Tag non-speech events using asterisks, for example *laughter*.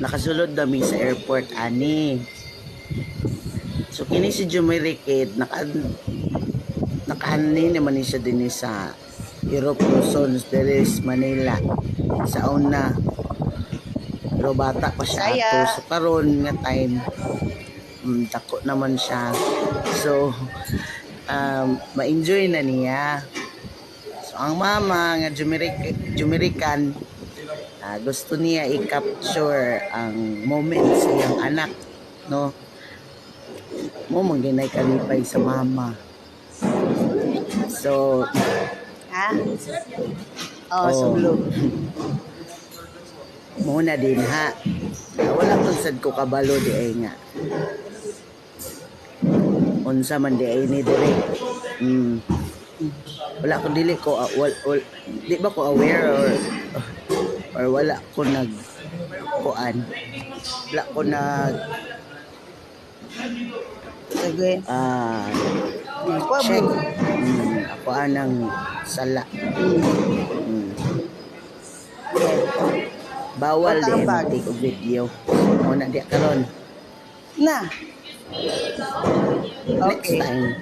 nakasulod dami sa airport ani. So kini si Jumirikid naka nakahanli naman siya din sa Europe Luzon, there is Manila sa una. Pero bata pa siya Saya. ato. So karon nga time mm, dako naman siya. So um, ma-enjoy na niya. So ang mama nga Jumirik Ah, gusto niya i-capture ang moment sa iyang anak, no? Mo manginay kalipay sa mama. So, Ha? Oh, Oh. sublog. *laughs* muna din ha. Ah, wala kung sad ko kabalo di ay nga. Unsa man di ay ni dire. Mm. Wala ko dili ko ah, wal, wal, di ba ko aware or or wala ko nag kuan. Wala ko nag Sige. ah Kwa check. mo. Mm, ako anang sala. Mm. Bawal din take og video. Muna di karon. Na. Next Okay. time.